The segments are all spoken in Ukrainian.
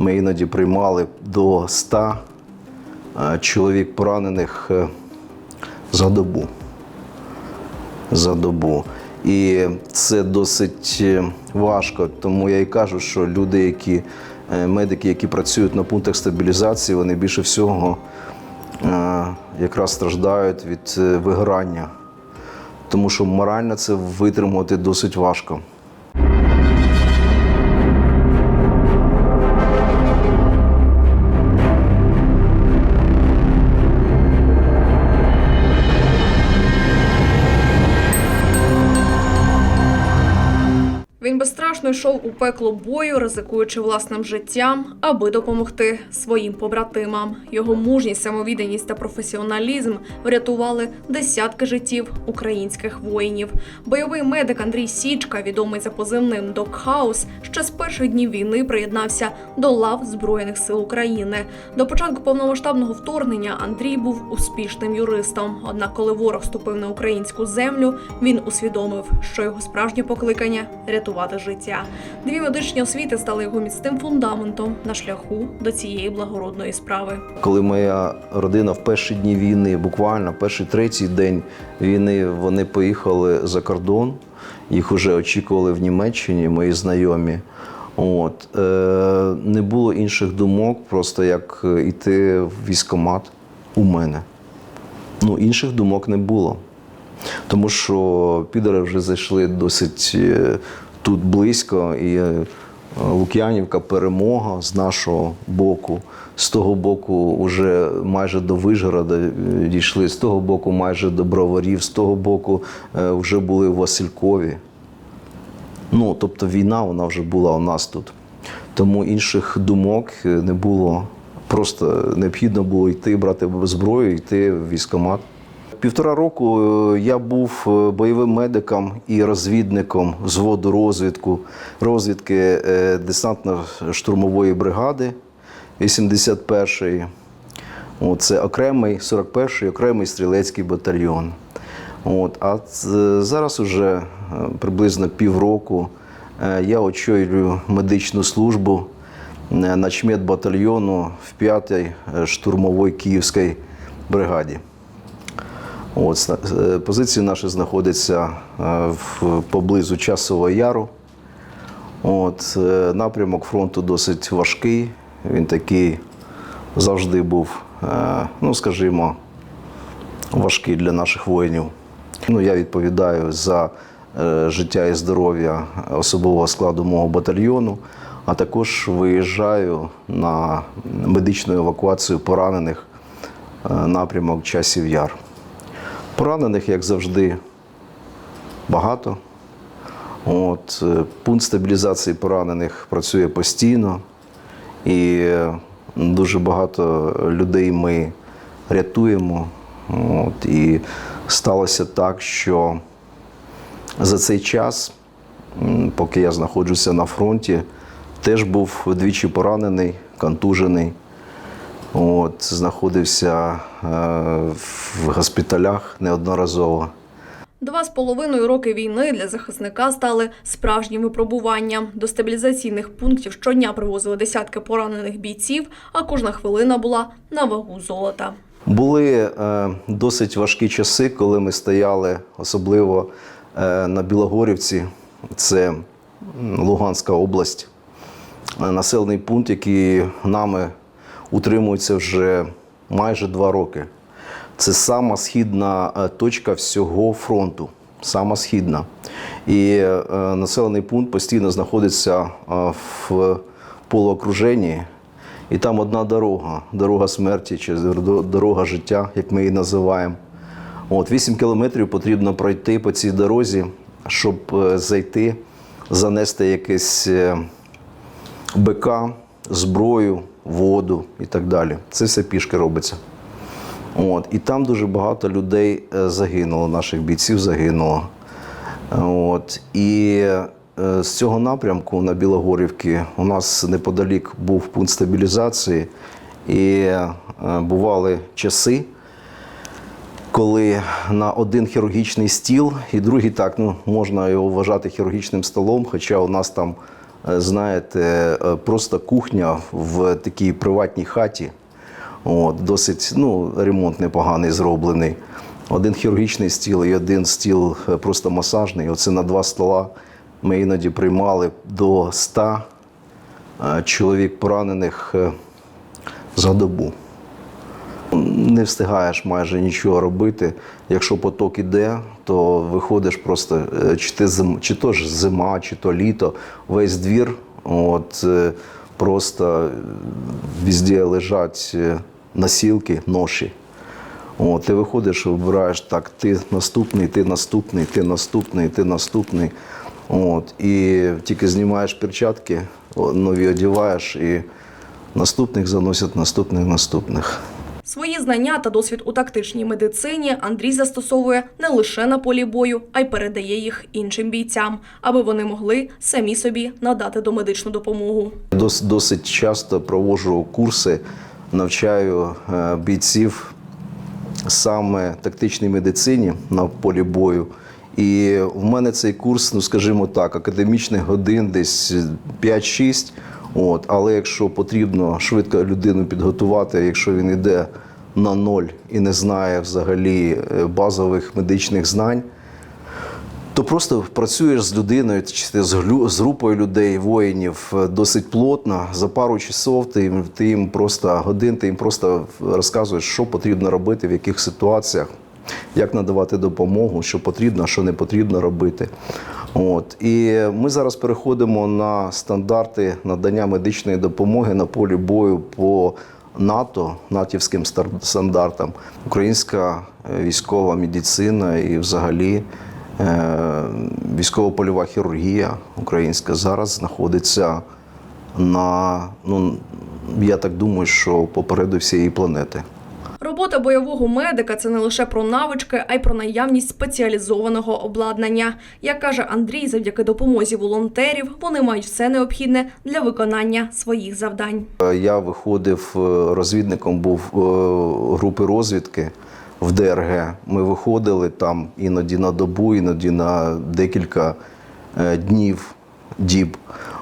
Ми іноді приймали до 100 е, чоловік поранених е, за добу. За добу. І це досить е, важко, тому я і кажу, що люди, які медики, які працюють на пунктах стабілізації, вони більше всього якраз страждають від вигорання, тому що морально це витримувати досить важко. Він йшов у пекло бою, ризикуючи власним життям, аби допомогти своїм побратимам. Його мужність, самовідданість та професіоналізм врятували десятки життів українських воїнів. Бойовий медик Андрій Січка, відомий за позивним Док Хаус, ще з перших днів війни приєднався до лав Збройних сил України. До початку повномасштабного вторгнення Андрій був успішним юристом. Однак, коли ворог ступив на українську землю, він усвідомив, що його справжнє покликання рятувати життя. Дві медичні освіти стали його міцним фундаментом на шляху до цієї благородної справи. Коли моя родина в перші дні війни, буквально перший третій день війни, вони поїхали за кордон. Їх вже очікували в Німеччині, мої знайомі. От е, не було інших думок, просто як йти в військкомат у мене. Ну, інших думок не було. Тому що підери вже зайшли досить е, тут близько, і е, Лук'янівка перемога з нашого боку. З того боку, вже майже до Вижгорода е, дійшли, з того боку, майже до Броварів, з того боку е, вже були в Василькові. Ну, тобто війна вона вже була у нас тут. Тому інших думок не було. Просто необхідно було йти, брати зброю, йти в військкомат. Півтора року е, я був е, бойовим медиком і розвідником взводу розвідку, розвідки е, десантно-штурмової бригади 81-ї. От, Це окремий 41-й окремий стрілецький батальйон. От, а зараз уже приблизно півроку я очолюю медичну службу начмет батальйону в 5-й е, штурмовій київській бригаді. От, е, позиції наші знаходяться е, поблизу Часового Яру. От, е, напрямок фронту досить важкий. Він такий завжди був, ну скажімо, важкий для наших воїнів. Ну, я відповідаю за життя і здоров'я особового складу мого батальйону, а також виїжджаю на медичну евакуацію поранених напрямок часів яр. Поранених, як завжди, багато. От, е, пункт стабілізації поранених працює постійно, і е, дуже багато людей ми рятуємо. От, і сталося так, що за цей час, поки я знаходжуся на фронті, теж був двічі поранений, контужений. От, знаходився е, в госпіталях неодноразово. Два з половиною роки війни для захисника стали справжнім випробуванням. До стабілізаційних пунктів щодня привозили десятки поранених бійців, а кожна хвилина була на вагу золота. Були е, досить важкі часи, коли ми стояли, особливо е, на Білогорівці, це Луганська область, населений пункт, який нами утримується вже майже два роки. Це сама східна е, точка всього фронту. Сама східна. І е, населений пункт постійно знаходиться е, в полуокруженні. І там одна дорога, дорога смерті чи дорога життя, як ми її називаємо. От, 8 кілометрів потрібно пройти по цій дорозі, щоб зайти, занести якесь БК, зброю, воду і так далі. Це все пішки робиться. От, і там дуже багато людей е, загинуло, наших бійців загинуло. От, і е, з цього напрямку на Білогорівки у нас неподалік був пункт стабілізації, і е, бували часи, коли на один хірургічний стіл, і другий так, ну можна його вважати хірургічним столом, хоча у нас там знаєте, е, просто кухня в такій приватній хаті. От, досить ну, ремонт непоганий зроблений. Один хірургічний стіл і один стіл е, просто масажний. Оце на два стола ми іноді приймали до 100 е, чоловік поранених е, за добу. Не встигаєш майже нічого робити. Якщо поток іде, то виходиш просто е, чи, ти зим, чи то ж зима, чи то літо, весь двір, от, е, просто е, везде лежать носілки, ноші. От, ти виходиш вибираєш так, ти наступний, ти наступний, ти наступний, ти наступний. От, і тільки знімаєш перчатки, нові одягаєш, і наступних заносять наступних наступних. Свої знання та досвід у тактичній медицині Андрій застосовує не лише на полі бою, а й передає їх іншим бійцям, аби вони могли самі собі надати домедичну допомогу. Дос, досить часто проводжу курси, навчаю е, бійців саме тактичній медицині на полі бою. І в мене цей курс, ну скажімо так, академічних годин десь 5-6. От, але якщо потрібно швидко людину підготувати, якщо він йде на ноль і не знає взагалі е, базових медичних знань, то просто працюєш з людиною, чи з, глю- з групою людей, воїнів е, досить плотно. За пару часов ти, ти їм просто годин, ти їм просто розказуєш, що потрібно робити, в яких ситуаціях, як надавати допомогу, що потрібно, що не потрібно робити. От. І ми зараз переходимо на стандарти надання медичної допомоги на полі бою по НАТО, натівським стандартам. Українська е, військова медицина і взагалі е, військово-польова хірургія українська зараз знаходиться на, ну, я так думаю, що попереду всієї планети. Робота бойового медика це не лише про навички, а й про наявність спеціалізованого обладнання. Як каже Андрій, завдяки допомозі волонтерів вони мають все необхідне для виконання своїх завдань. Я виходив е, розвідником, був е, групи розвідки в ДРГ. Ми виходили там іноді на добу, іноді на декілька е, днів, діб.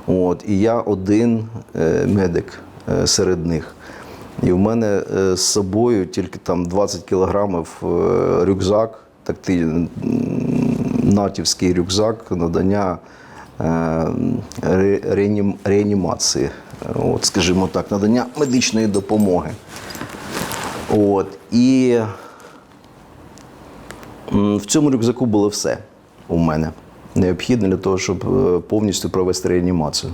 От, і я один медик серед них. І в мене е, з собою тільки там 20 кілограмів е, рюкзак, такий натівський рюкзак надання е, ре- реанім- реанімації, от, скажімо так, надання медичної допомоги. От, і в цьому рюкзаку було все у мене необхідне для того, щоб повністю провести реанімацію.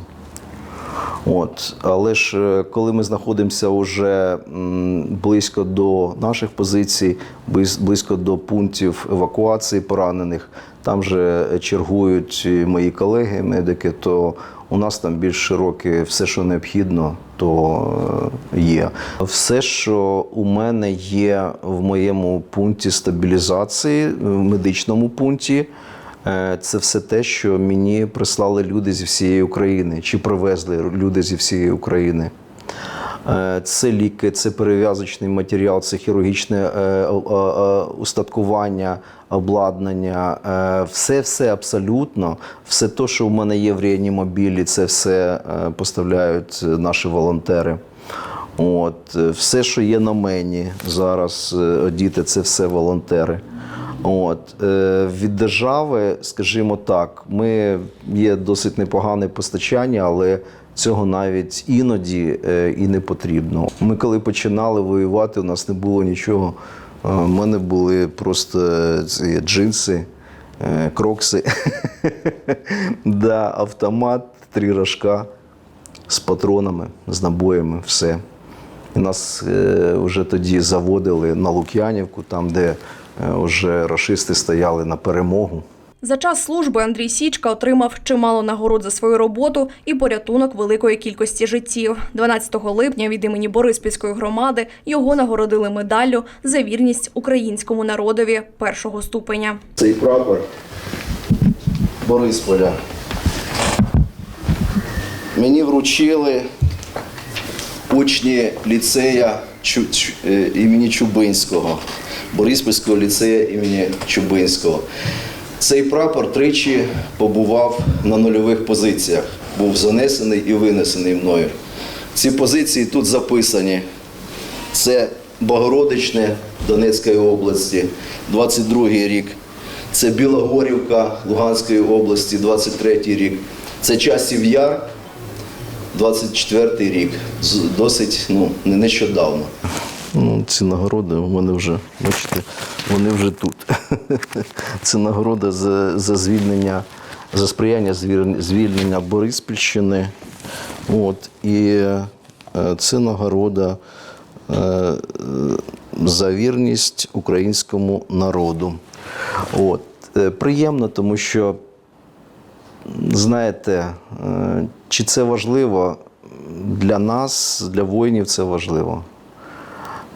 От, але ж е, коли ми знаходимося вже близько до наших позицій, близько до пунктів евакуації поранених, там же чергують мої колеги, медики, то у нас там більш широке все, що необхідно, то е, є. Все, що у мене є в моєму пункті стабілізації, в медичному пункті. Е, Це все те, що мені прислали люди зі всієї України, чи привезли люди зі всієї України. Е, Це ліки, це перев'язочний матеріал, це хірургічне е, устаткування, обладнання. Все, все абсолютно, все те, що в мене є в реанімобілі, це все поставляють наші волонтери. От, все, що є на мені зараз, одіти, це все волонтери. От, е, від держави, скажімо так, ми є досить непогане постачання, але цього навіть іноді е, і не потрібно. Ми коли починали воювати, у нас не було нічого. Е, У мене були просто е, ці джинси, е, крокси, да, автомат, три рожка з патронами, з набоями, все. І нас е, вже тоді заводили на Лук'янівку, там, де е, вже рашисти стояли на перемогу. За час служби Андрій Січка отримав чимало нагород за свою роботу і порятунок великої кількості життів. 12 липня від імені Бориспільської громади його нагородили медаллю за вірність українському народові першого ступеня. Цей прапор Борисполя. Мені вручили учні ліцея е, імені Чубинського, Бориспільського ліцея імені Чубинського. Цей прапор тричі побував на нульових позиціях. був занесений і винесений мною. Ці позиції тут записані. Це Богородичне Донецької області, 22-й рік. Це Білогорівка Луганської області, 23-й рік. Це Часів Яр, 24-й рік. Досить ну, не нещодавно. Ну, ці нагороди у мене вже, бачите, вони вже тут. Це нагорода за, за звільнення, за сприяння звільнення Бориспільщини. От, і е, це нагорода е, за вірність українському народу. От. Е, Приємно, тому що знаєте, е, чи це важливо для нас, для воїнів це важливо.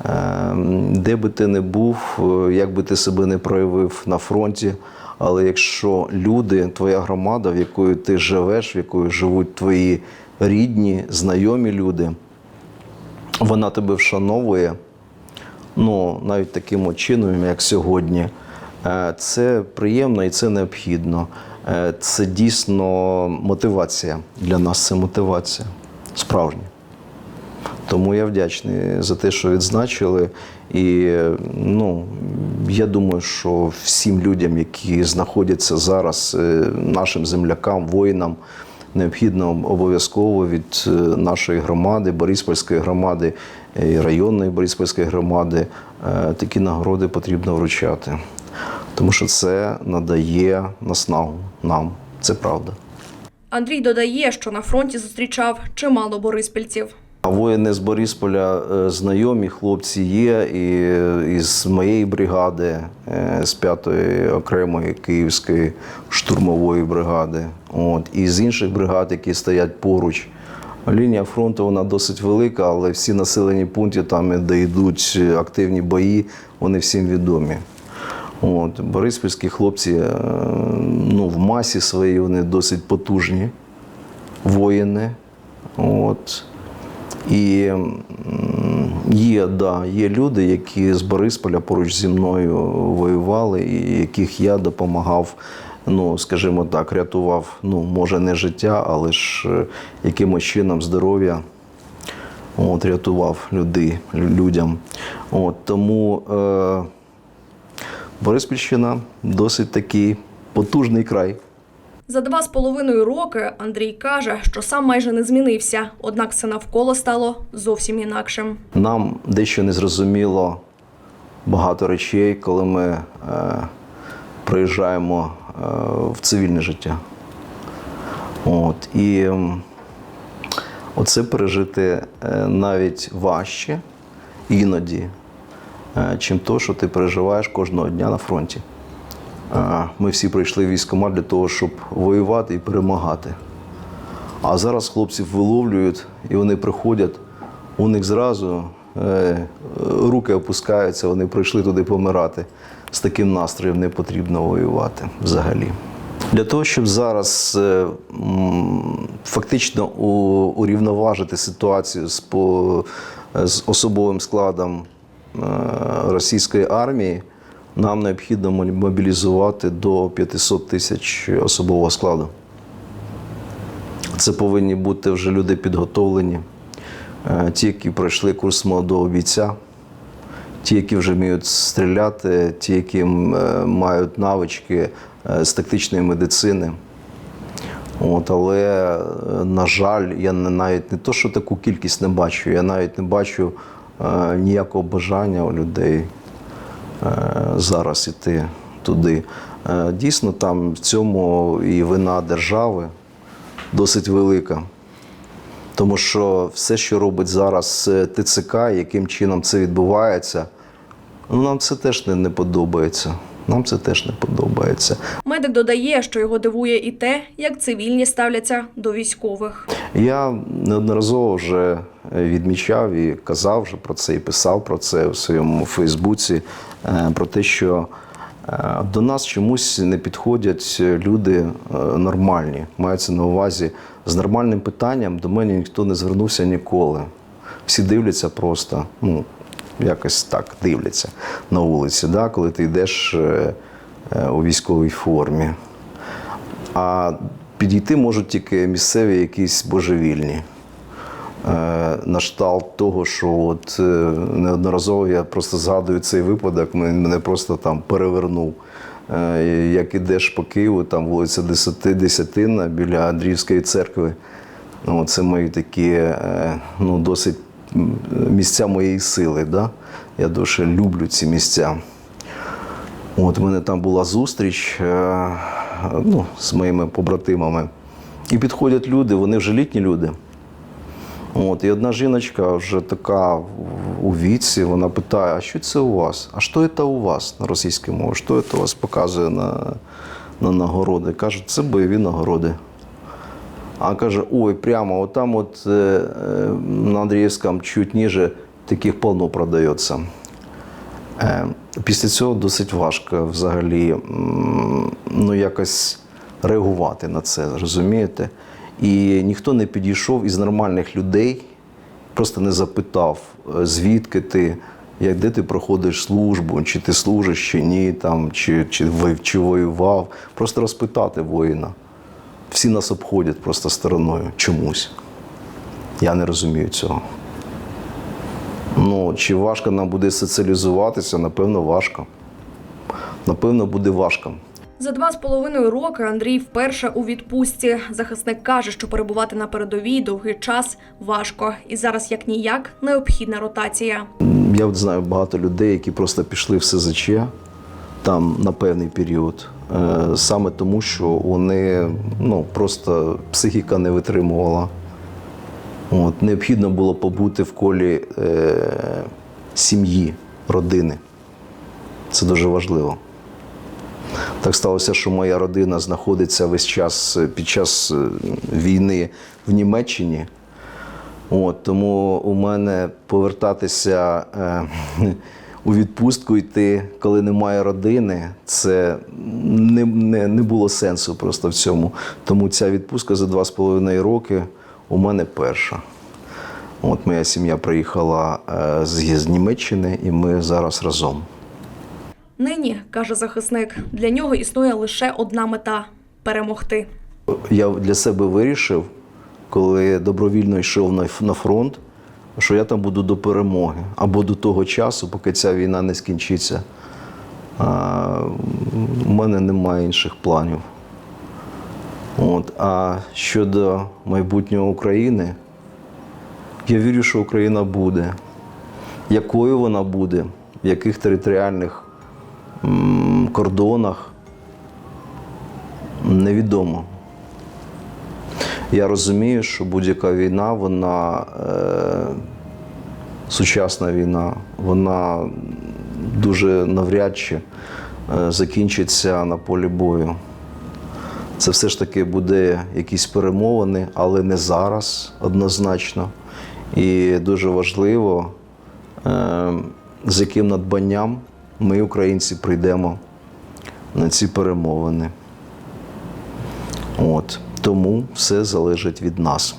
Е, Де би ти не був, е, як би ти себе не проявив на фронті, але якщо люди, твоя громада, в якої ти живеш, в якої живуть твої рідні, знайомі люди, вона тебе вшановує, ну, навіть таким чином, як сьогодні, це приємно і це необхідно. Е, Це дійсно мотивація. Для нас це мотивація справжня. Тому я вдячний за те, що відзначили. І ну, я думаю, що всім людям, які знаходяться зараз, е, нашим землякам, воїнам, необхідно обов'язково від е, нашої громади, Бориспольської громади і районної Бориспольської громади такі нагороди потрібно вручати. Тому що це надає наснагу нам. Це правда. Андрій додає, що на фронті зустрічав чимало бориспільців. А Воїни з Борисполя е, знайомі, хлопці є і із моєї бригади, е, з 5-ї окремої Київської штурмової бригади, от, і з інших бригад, які стоять поруч. Лінія фронту вона досить велика, але всі населені пункти, там, де йдуть активні бої, вони всім відомі. От, Бориспільські хлопці е, ну, в масі своїй вони досить потужні воїни. От. І є, да, є люди, які з Борисполя поруч зі мною воювали, і яких я допомагав, ну, скажімо так, рятував, ну, може, не життя, але ж е, якимось чином здоров'я. От, рятував людей, людям. От, тому е, Бориспільщина досить такий потужний край. За два з половиною роки Андрій каже, що сам майже не змінився, однак все навколо стало зовсім інакшим. Нам дещо не зрозуміло багато речей, коли ми е, приїжджаємо е, в цивільне життя. От, і оце пережити е, навіть важче іноді, чим то, що ти переживаєш кожного дня на фронті. Е, Ми всі прийшли в військкомат для того, щоб воювати і перемагати. А зараз хлопців виловлюють, і вони приходять, у них зразу е, руки опускаються, вони прийшли туди помирати. З таким настроєм не потрібно воювати взагалі. Для того, щоб зараз е, фактично урівноважити ситуацію з, особовим складом е, російської армії, нам необхідно мобілізувати до 500 тисяч особового складу. Це повинні бути вже люди підготовлені, е, ті, які пройшли курс молодого бійця, ті, які вже вміють стріляти, ті, які е, мають навички е, з тактичної медицини. От, але, е, на жаль, я навіть не то, що таку кількість не бачу, я навіть не бачу е, ніякого бажання у людей е, зараз іти туди. Е, Дійсно, там в цьому і вина держави досить велика. Тому що все, що робить зараз е, ТЦК, яким чином це відбувається, ну, нам це теж не, не подобається. Нам це теж не подобається. Медик додає, що його дивує і те, як цивільні ставляться до військових. Я неодноразово вже відмічав і казав вже про це, і писав про це в своєму Фейсбуці, е, про те, що е, до нас чомусь не підходять люди е, нормальні. Мається на увазі з нормальним питанням до мене ніхто не звернувся ніколи. Всі дивляться просто, ну, якось так дивляться на вулиці, да, коли ти йдеш е, е, у військовій формі. А підійти можуть тільки місцеві якісь божевільні. Е, На шталт того, що от неодноразово я просто згадую цей випадок, мене просто там перевернув. Як ідеш по Києву, там вулиця Десяти, Десятина біля Андріївської церкви. Ну, це мої такі ну, досить місця моєї сили. Да? Я дуже люблю ці місця. От у мене там була зустріч е, ну, з моїми побратимами. І підходять люди, вони вже літні люди. От, і одна жіночка вже така у віці, вона питає: а що це у вас? А що це у вас на російській мові? Що це у вас показує на, на нагороди? Каже, це бойові нагороди. А каже, ой, прямо отам от е, е, на Андріївському чуть ніже таких полно продається. Е, Після цього досить важко взагалі ну, якось реагувати на це, розумієте? І ніхто не підійшов із нормальних людей, просто не запитав, е, звідки ти, як де ти проходиш службу, чи ти служиш, чи ні, там, чи, чи, чи воював. Просто розпитати воїна. Всі нас обходять просто стороною чомусь. Я не розумію цього. Ну, чи важко нам буде соціалізуватися? Напевно, важко. Напевно, буде важко. За два з половиною роки Андрій вперше у відпустці. Захисник каже, що перебувати на передовій довгий час важко, і зараз як ніяк необхідна ротація. Я знаю багато людей, які просто пішли в СЗЧ там на певний період. Е, Саме тому, що вони ну, просто психіка не витримувала. От, необхідно було побути в колі е, сім'ї, родини. Це дуже важливо. Так сталося, що моя родина знаходиться весь час е, під час е, війни в Німеччині. От, тому у мене повертатися е, у відпустку йти, коли немає родини, це не, не, не було сенсу просто в цьому. Тому ця відпустка за два з половиною роки у мене перша. От моя сім'я приїхала е, з, з Німеччини, і ми зараз разом. Нині каже захисник, для нього існує лише одна мета перемогти. Я для себе вирішив, коли добровільно йшов на фронт, що я там буду до перемоги або до того часу, поки ця війна не скінчиться. А, у мене немає інших планів. От. А щодо майбутнього України, я вірю, що Україна буде. Якою вона буде, в яких територіальних кордонах, невідомо. Я розумію, що будь-яка війна, вона е, сучасна війна, вона дуже навряд чи е, закінчиться на полі бою. Це все ж таки буде якісь перемовини, але не зараз однозначно. І дуже важливо, е, з яким надбанням ми, українці, прийдемо на ці перемовини. Тому все залежить від нас.